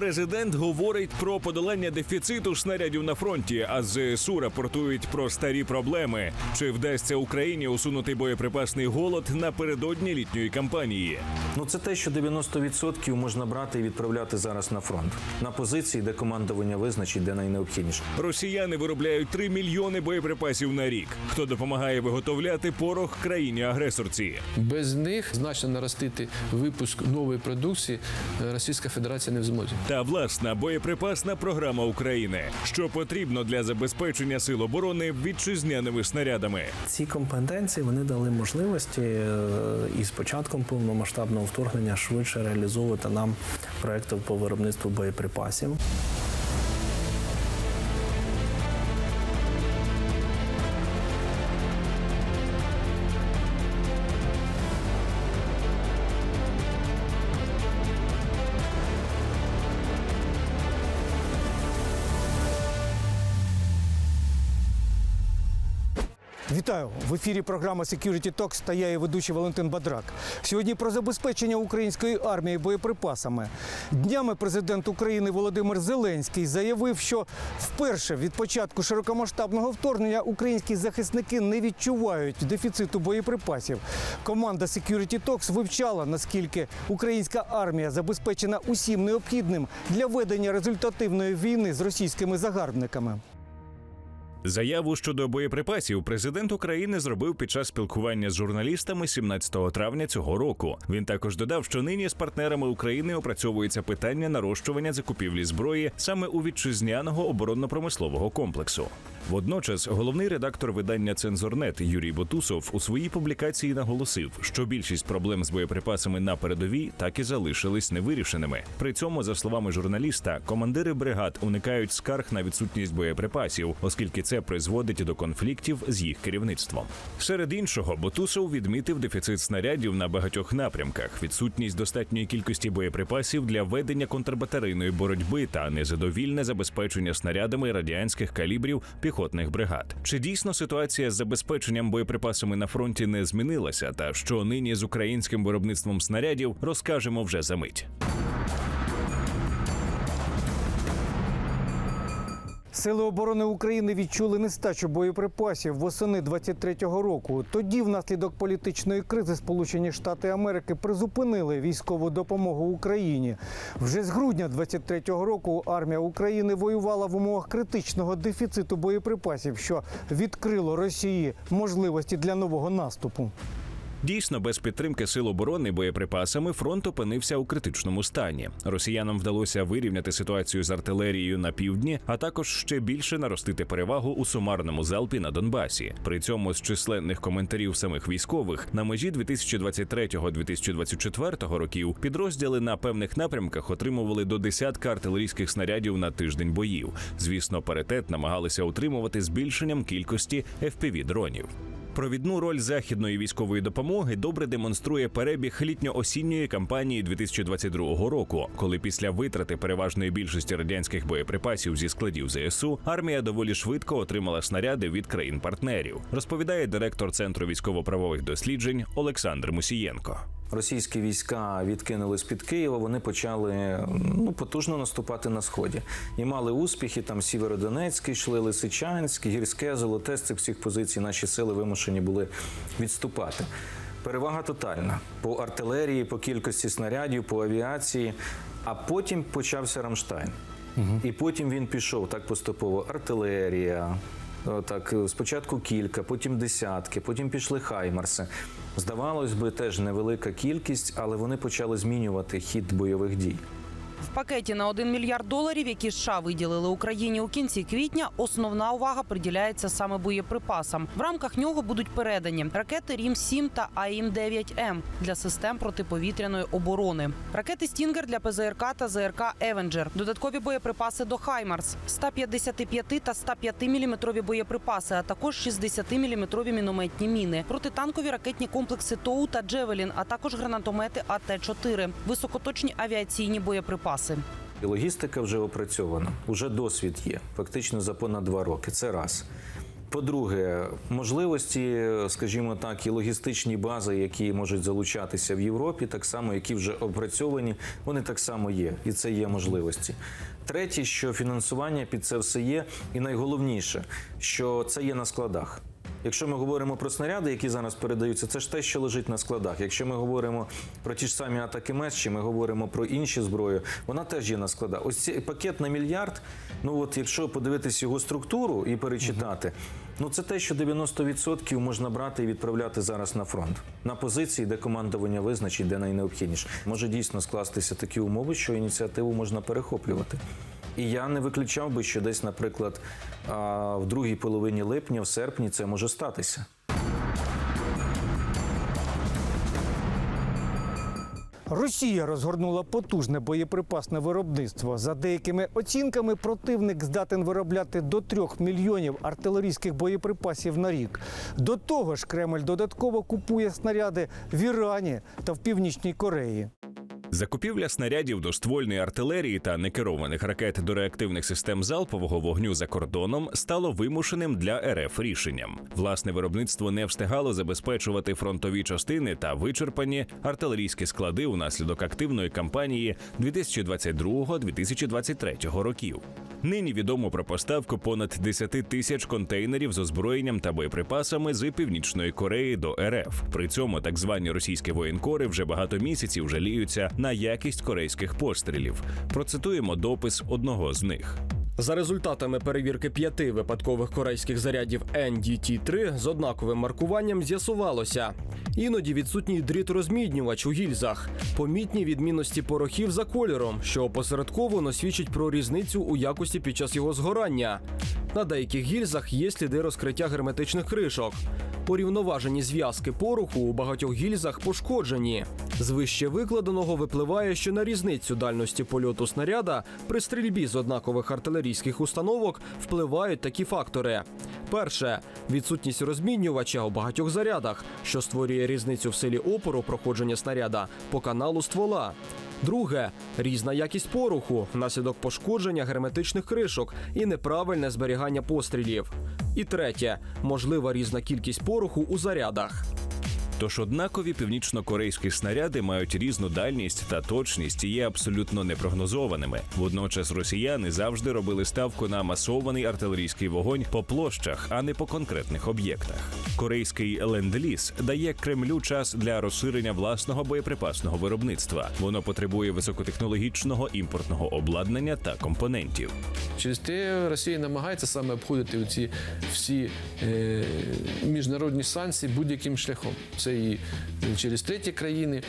Президент говорить про подолання дефіциту снарядів на фронті, а ЗСУ рапортують про старі проблеми. Чи вдасться Україні усунути боєприпасний голод напередодні літньої кампанії? Ну це те, що 90% можна брати і відправляти зараз на фронт на позиції, де командування визначить, де найнеобхідніше. Росіяни виробляють 3 мільйони боєприпасів на рік. Хто допомагає виготовляти порох країні-агресорці? Без них значно наростити випуск нової продукції е, Російська Федерація не в змозі. Та власна боєприпасна програма України, що потрібно для забезпечення сил оборони вітчизняними снарядами. Ці компетенції вони дали можливості е, із початком повномасштабного вторгнення швидше реалізовувати нам проекти по виробництву боєприпасів. Вітаю в ефірі. Програма Security Talks та я її ведучий Валентин Бадрак. Сьогодні про забезпечення української армії боєприпасами. Днями президент України Володимир Зеленський заявив, що вперше від початку широкомасштабного вторгнення українські захисники не відчувають дефіциту боєприпасів. Команда Security Talks вивчала наскільки українська армія забезпечена усім необхідним для ведення результативної війни з російськими загарбниками. Заяву щодо боєприпасів президент України зробив під час спілкування з журналістами 17 травня цього року. Він також додав, що нині з партнерами України опрацьовується питання нарощування закупівлі зброї саме у вітчизняного оборонно-промислового комплексу. Водночас, головний редактор видання Цензорнет Юрій Ботусов у своїй публікації наголосив, що більшість проблем з боєприпасами на передовій так і залишились невирішеними. При цьому, за словами журналіста, командири бригад уникають скарг на відсутність боєприпасів, оскільки це призводить до конфліктів з їх керівництвом. Серед іншого, Ботусов відмітив дефіцит снарядів на багатьох напрямках, відсутність достатньої кількості боєприпасів для ведення контрбатарейної боротьби та незадовільне забезпечення снарядами радянських калібрів піхотних бригад. Чи дійсно ситуація з забезпеченням боєприпасами на фронті не змінилася? Та що нині з українським виробництвом снарядів розкажемо вже за мить. Сили оборони України відчули нестачу боєприпасів восени 23-го року. Тоді, внаслідок політичної кризи, Сполучені Штати Америки призупинили військову допомогу Україні. Вже з грудня 23-го року армія України воювала в умовах критичного дефіциту боєприпасів, що відкрило Росії можливості для нового наступу. Дійсно, без підтримки сил оборони боєприпасами фронт опинився у критичному стані. Росіянам вдалося вирівняти ситуацію з артилерією на півдні, а також ще більше наростити перевагу у сумарному залпі на Донбасі. При цьому з численних коментарів самих військових на межі 2023-2024 років підрозділи на певних напрямках отримували до десятка артилерійських снарядів на тиждень боїв. Звісно, паритет намагалися утримувати збільшенням кількості fpv дронів. Провідну роль західної військової допомоги добре демонструє перебіг літньо-осінньої кампанії 2022 року, коли після витрати переважної більшості радянських боєприпасів зі складів ЗСУ армія доволі швидко отримала снаряди від країн-партнерів, розповідає директор центру військово-правових досліджень Олександр Мусієнко. Російські війська відкинули з під Києва. Вони почали ну потужно наступати на сході і мали успіхи. Там Сєвєродонецький, йшли Лисичанськ, Гірське, Золоте. З цих всіх позицій наші сили вимушені були відступати. Перевага тотальна по артилерії, по кількості снарядів, по авіації. А потім почався Рамштайн. І потім він пішов так поступово. Артилерія, Так, спочатку кілька, потім десятки, потім пішли хаймарси. Здавалось би, теж невелика кількість, але вони почали змінювати хід бойових дій. В пакеті на 1 мільярд доларів, які США виділили Україні у кінці квітня, основна увага приділяється саме боєприпасам. В рамках нього будуть передані ракети Рім 7 та АІМ 9 М для систем протиповітряної оборони, ракети Стінгер для ПЗРК та ЗРК Евенджер, додаткові боєприпаси до Хаймарс, 155 та 105 міліметрові боєприпаси, а також 60 міліметрові мінометні міни, протитанкові ракетні комплекси ТОУ та Джевелін, а також гранатомети АТ-4, високоточні авіаційні боєприпаси. І логістика вже опрацьована, уже досвід є, фактично за понад два роки. Це раз. По-друге, можливості, скажімо так, і логістичні бази, які можуть залучатися в Європі, так само, які вже опрацьовані, вони так само є, і це є можливості. Третє, що фінансування під це все є, і найголовніше, що це є на складах. Якщо ми говоримо про снаряди, які зараз передаються, це ж те, що лежить на складах. Якщо ми говоримо про ті ж самі атаки МЕС, чи ми говоримо про інші зброї, вона теж є на складах. Ось цей пакет на мільярд. Ну от якщо подивитись його структуру і перечитати, ну це те, що 90% можна брати і відправляти зараз на фронт на позиції, де командування визначить, де найнеобхідніше. Може дійсно скластися такі умови, що ініціативу можна перехоплювати. І я не виключав би, що десь, наприклад, в другій половині липня, в серпні, це може статися. Росія розгорнула потужне боєприпасне виробництво. За деякими оцінками, противник здатен виробляти до трьох мільйонів артилерійських боєприпасів на рік. До того ж, Кремль додатково купує снаряди в Ірані та в Північній Кореї. Закупівля снарядів до ствольної артилерії та некерованих ракет до реактивних систем залпового вогню за кордоном стало вимушеним для РФ рішенням. Власне виробництво не встигало забезпечувати фронтові частини та вичерпані артилерійські склади унаслідок активної кампанії 2022-2023 років. Нині відомо про поставку понад 10 тисяч контейнерів з озброєнням та боєприпасами з Північної Кореї до РФ. При цьому так звані російські воєнкори вже багато місяців жаліються на якість корейських пострілів. Процитуємо допис одного з них. За результатами перевірки п'яти випадкових корейських зарядів NDT-3 з однаковим маркуванням з'ясувалося. Іноді відсутній дріт-розміднювач у гільзах, помітні відмінності порохів за кольором, що опосередковано свідчить про різницю у якості під час його згорання. На деяких гільзах є сліди розкриття герметичних кришок. Урівноважені зв'язки пороху у багатьох гільзах пошкоджені. З вище викладеного випливає, що на різницю дальності польоту снаряда при стрільбі з однакових артилерійських установок впливають такі фактори. Перше відсутність розмінювача у багатьох зарядах, що створює різницю в силі опору проходження снаряда по каналу ствола. Друге різна якість пороху внаслідок пошкодження герметичних кришок і неправильне зберігання пострілів. І третє можлива різна кількість пороху у зарядах. Тож однакові північно-корейські снаряди мають різну дальність та точність і є абсолютно непрогнозованими. Водночас росіяни завжди робили ставку на масований артилерійський вогонь по площах, а не по конкретних об'єктах. Корейський ленд-ліз дає Кремлю час для розширення власного боєприпасного виробництва. Воно потребує високотехнологічного імпортного обладнання та компонентів. Через те Росія намагається саме обходити ці всі е, міжнародні санкції будь-яким шляхом. Це і через треті країни,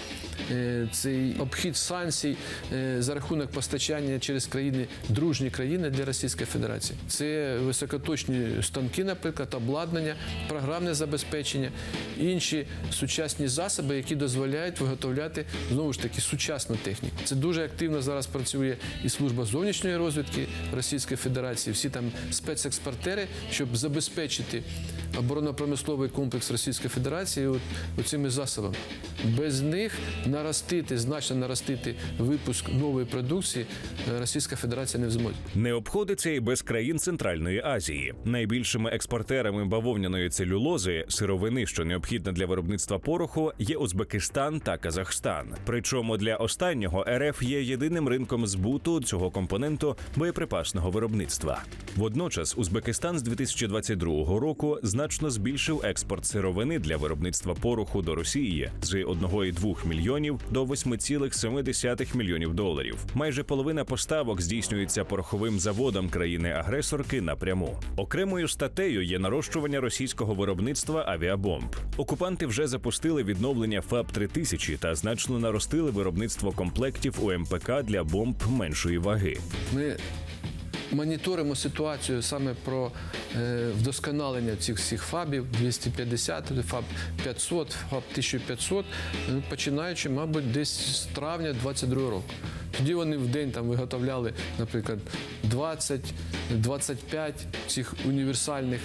е, це і обхід санкцій е, за рахунок постачання через країни, дружні країни для Російської Федерації. Це високоточні станки, наприклад, обладнання, програмне забезпечення, інші сучасні засоби, які дозволяють виготовляти знову ж таки сучасну техніку. Це дуже активно зараз працює і служба зовнішньої розвідки Російської Федерації, всі там спецекспортери, щоб забезпечити оборонно-промисловий комплекс Російської Федерації от, оцими засобами. Без них наростити, значно наростити випуск нової продукції е, Російська Федерація не в змозі. Не обходиться і без країн Центральної Азії. Найбільшими експортерами бавовняної целюлози, сировини, що необхідна для виробництва пороху, є Узбекистан та Казахстан. Причому для останнього РФ є єдиним ринком збуту цього компоненту боєприпасного виробництва. Водночас Узбекистан з 2022 року значно збільшив експорт сировини для виробництва пороху до Росії з 1,2 мільйонів до 8,7 мільйонів доларів. Майже половина поставок здійснюється пороховим заводом країни-агресорки напряму. Окремою статтею є нарощування російського виробництва авіабомб. Окупанти вже запустили відновлення ФАБ 3000 та значно наростили виробництво комплектів у МПК для бомб меншої ваги. Ми моніторимо ситуацію саме про е, вдосконалення цих всіх фабів 250, фаб 500, фаб 1500, е, починаючи, мабуть, десь з травня 22 року. Тоді вони в день там виготовляли, наприклад, 20-25 цих універсальних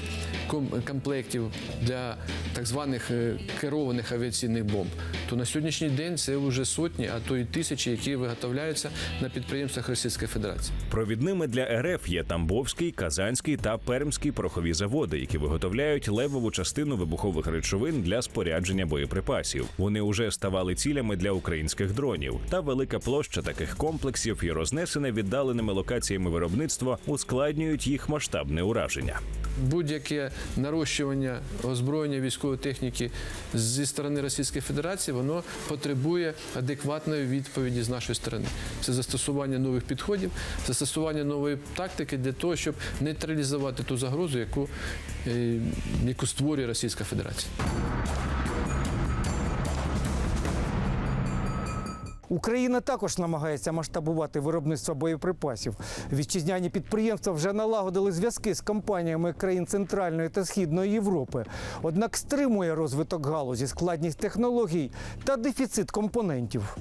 комплектів для так званих е, керованих авіаційних бомб. То на сьогоднішній день це вже сотні, а то й тисячі, які виготовляються на підприємствах Російської Федерації. Провідними для РФ є Тамбовський, Казанський та Пермський порохові заводи, які виготовляють левову частину вибухових речовин для спорядження боєприпасів. Вони уже ставали цілями для українських дронів. Та велика площа таких комплексів і рознесене віддаленими локаціями виробництва ускладнюють їх масштабне ураження. Будь-яке нарощування озброєння військової техніки зі сторони Російської Федерації воно потребує адекватної відповіді з нашої сторони. Це застосування нових підходів, застосування нової тактики для того, щоб нейтралізувати ту загрозу, яку, е, яку створює Російська Федерація. Україна також намагається масштабувати виробництво боєприпасів. Вітчизняні підприємства вже налагодили зв'язки з компаніями країн Центральної та Східної Європи. Однак стримує розвиток галузі, складність технологій та дефіцит компонентів.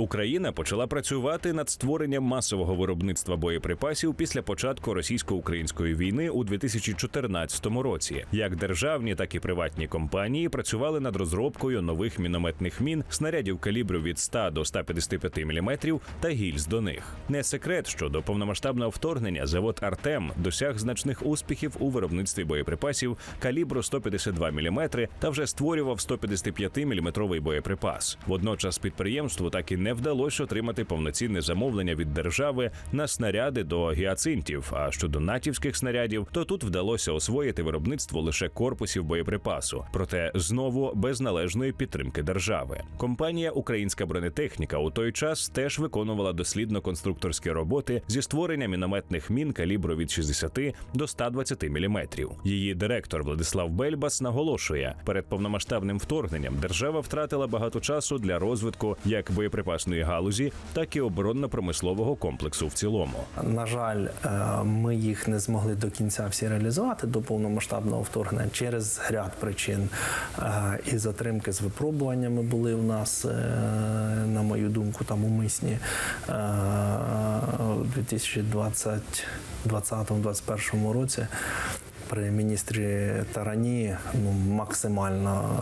Україна почала працювати над створенням масового виробництва боєприпасів після початку російсько-української війни у 2014 році. Як державні, так і приватні компанії працювали над розробкою нових мінометних мін, снарядів калібру від 100 до 155 мм та гільз до них. Не секрет, що до повномасштабного вторгнення завод Артем досяг значних успіхів у виробництві боєприпасів калібру 152 мм та вже створював 155 мм боєприпас. Водночас підприємству так і не вдалося отримати повноцінне замовлення від держави на снаряди до гіацинтів. А щодо натівських снарядів, то тут вдалося освоїти виробництво лише корпусів боєприпасу, проте знову без належної підтримки держави. Компанія Українська бронетехніка у той час теж виконувала дослідно-конструкторські роботи зі створення мінометних мін калібру від 60 до 120 мм. Її директор Владислав Бельбас наголошує, перед повномасштабним вторгненням держава втратила багато часу для розвитку як боєприпасної галузі, так і оборонно-промислового комплексу в цілому. На жаль, е, ми їх не змогли до кінця всі реалізувати до повномасштабного вторгнення через ряд причин. Е, І затримки з випробуваннями були у нас, е, на мою думку, там умисні у 2020-2021 році. При міністрі Тарані ну, максимально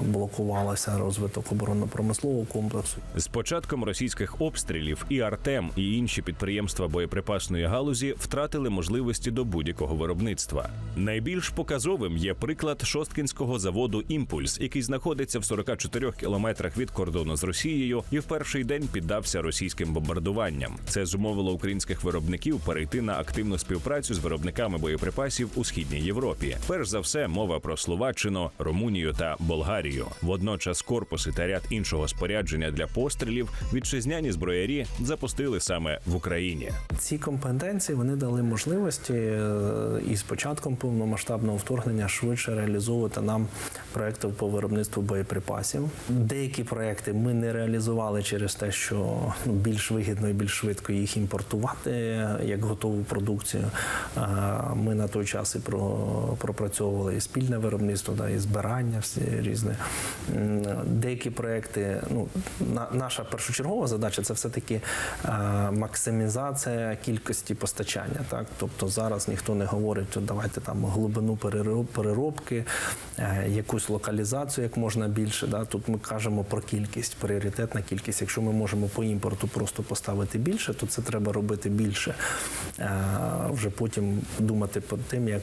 е, блокувалося розвиток оборонно-промислового комплексу. З початком російських обстрілів і Артем, і інші підприємства боєприпасної галузі втратили можливості до будь-якого виробництва. Найбільш показовим є приклад шосткінського заводу Імпульс, який знаходиться в 44 кілометрах від кордону з Росією, і в перший день піддався російським бомбардуванням. Це зумовило українських виробників перейти на активну співпрацю з виробниками боєприпасів у східній Європі. Перш за все, мова про Словаччину, Румунію та Болгарію. Водночас корпуси та ряд іншого спорядження для пострілів вітчизняні зброярі запустили саме в Україні. Ці компетенції вони дали можливості е, із початком повномасштабного вторгнення швидше реалізовувати нам проекти по виробництву боєприпасів. Деякі проекти ми не реалізували через те, що ну, більш вигідно і більш швидко їх імпортувати е, як готову продукцію. Ми на той час і пропрацьовували і спільне виробництво, да, і збирання всі різне. Деякі проекти, ну на, наша першочергова задача це все-таки е, максимізація кількості постачання. Так, тобто зараз ніхто не говорить, давайте там глибину перероб- переробки, е, якусь локалізацію як можна більше. Да. Тут ми кажемо про кількість, пріоритетна кількість. Якщо ми можемо по імпорту просто поставити більше, то це треба робити більше. Е, Вже потім думати про тим, як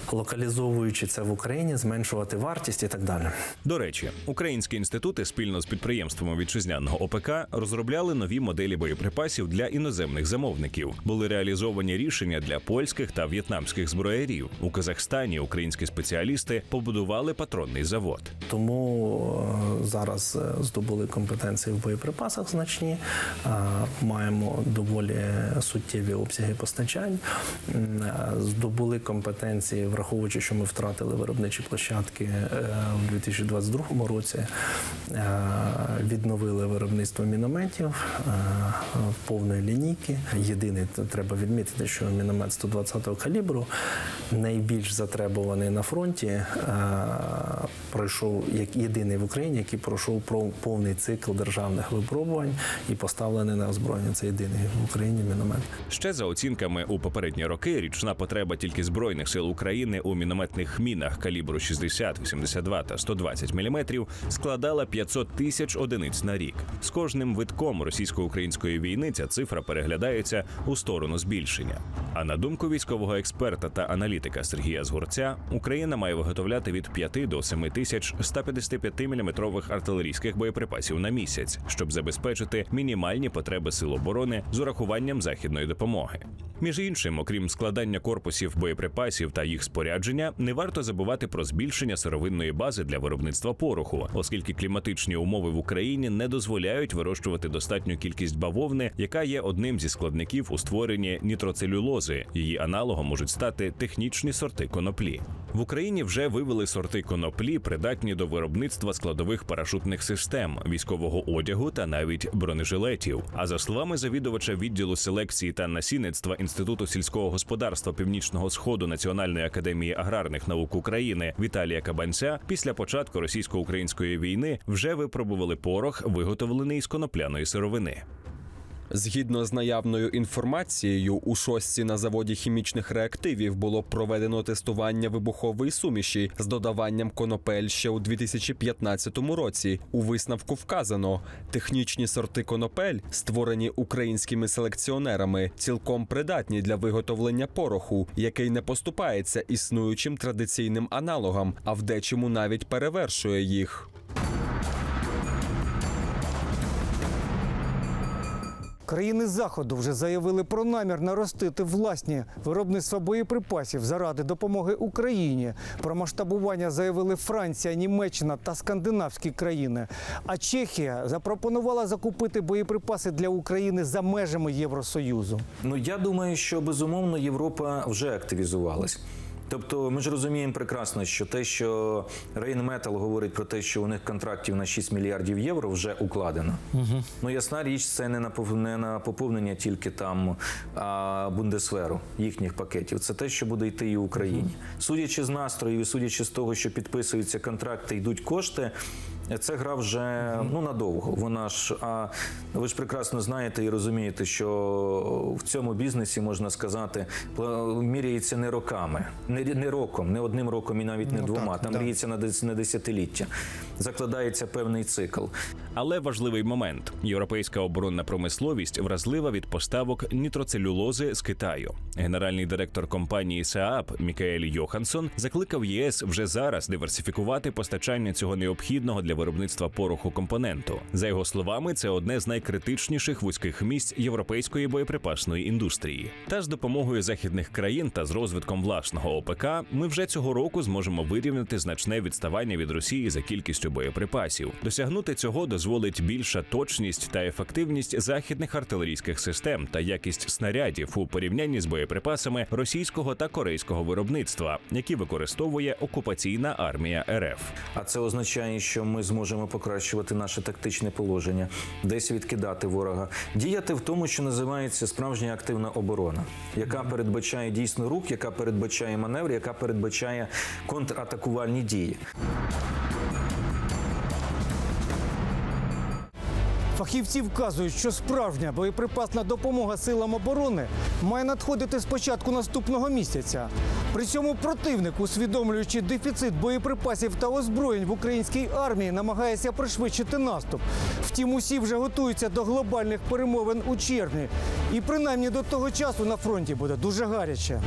локалізовуючи це в Україні, зменшувати вартість і так далі. До речі, українські інститути спільно з підприємствами вітчизняного ОПК розробляли нові моделі боєприпасів для іноземних замовників. Були реалізовані рішення для польських та в'єтнамських зброярів. У Казахстані українські спеціалісти побудували патронний завод. Тому е, зараз е, здобули компетенції в боєприпасах значні, е, маємо доволі суттєві обсяги постачань, здобули компетенції, враховуючи, що ми втратили виробничі площадки е, в 2022 році, е, відновили виробництво мінометів е, повної лінійки. Єдине, треба відмітити, що міномет 120-го калібру найбільш затребуваний на фронті. пройшов як єдиний в Україні, який пройшов про повний цикл державних випробувань і поставлений на озброєння. Це єдиний в Україні міномет. Ще за оцінками у попередні роки річна потреба тільки збройних сил України у мінометних мінах калібру 60, 82 та 120 мм складала 500 тисяч одиниць на рік. З кожним витком російсько-української війни ця цифра переглядається у сторону збільшення. А на думку військового експерта та аналітика Сергія Згурця, Україна має виготовляти від 5 до 7 тисяч 155 мм артилерійських боєприпасів на місяць, щоб забезпечити мінімальні потреби сил оборони з урахуванням західної допомоги. Між іншим, окрім складання корпусів боєприпасів та їх спорядження, не варто забувати про збільшення сировинної бази для виробництва пороху, оскільки кліматичні умови в Україні не дозволяють вирощувати достатню кількість бавовни, яка є одним зі складників у створенні нітроцелюлози. Її аналогом можуть стати технічні сорти коноплі. В Україні вже вивели сорти коноплі, придатні до виробництва складових парашутних систем, військового одягу та навіть бронежилетів. А за словами завідувача відділу селекції та насінництва Інституту сільського господарства Північного Сходу Національної академії аграрних наук України Віталія Кабанця, після початку російсько-української війни вже випробували порох, виготовлений з конопляної сировини. Згідно з наявною інформацією, у шостці на заводі хімічних реактивів було проведено тестування вибухової суміші з додаванням конопель ще у 2015 році. У висновку вказано, технічні сорти конопель, створені українськими селекціонерами, цілком придатні для виготовлення пороху, який не поступається існуючим традиційним аналогам, а в дечому навіть перевершує їх. Країни заходу вже заявили про намір наростити власні виробництва боєприпасів заради допомоги Україні. Про масштабування заявили Франція, Німеччина та скандинавські країни. А Чехія запропонувала закупити боєприпаси для України за межами Євросоюзу. Ну я думаю, що безумовно Європа вже активізувалась. Тобто ми ж розуміємо прекрасно, що те, що Рейнметал говорить про те, що у них контрактів на 6 мільярдів євро вже укладено. Угу. Ну ясна річ, це не на не на поповнення тільки там а, Бундесверу їхніх пакетів. Це те, що буде йти і в Україні. Судячи з настроїв, і судячи з того, що підписуються контракти, йдуть кошти. Це гра вже ну надовго. Вона ж а ви ж прекрасно знаєте і розумієте, що в цьому бізнесі можна сказати, міряється не роками, не, не роком, не одним роком і навіть не Ну, двома. так, Там да. мріється на на десятиліття. Закладається певний цикл. Але важливий момент: європейська оборонна промисловість вразлива від поставок нітроцелюлози з Китаю. Генеральний директор компанії СААП Мікаель Йоханссон закликав ЄС вже зараз диверсифікувати постачання цього необхідного для виробництва пороху компоненту. За його словами, це одне з найкритичніших вузьких місць європейської боєприпасної індустрії. Та з допомогою західних країн та з розвитком власного ОПК ми вже цього року зможемо вирівняти значне відставання від Росії за кількістю боєприпасів. Досягнути цього дозволить більша точність та ефективність західних артилерійських систем та якість снарядів у порівнянні з боєприпасами російського та корейського виробництва, які використовує окупаційна армія РФ. А це означає, що ми зможемо покращувати наше тактичне положення, десь відкидати ворога, діяти в тому, що називається справжня активна оборона, яка передбачає дійсно рух, яка передбачає маневр, яка передбачає контратакувальні дії. Фахівці вказують, що справжня боєприпасна допомога силам оборони має надходити з початку наступного місяця. При цьому противник, усвідомлюючи дефіцит боєприпасів та озброєнь в українській армії, намагається пришвидшити наступ. Втім, усі вже готуються до глобальних перемовин у червні. І принаймні до того часу на фронті буде дуже гаряче.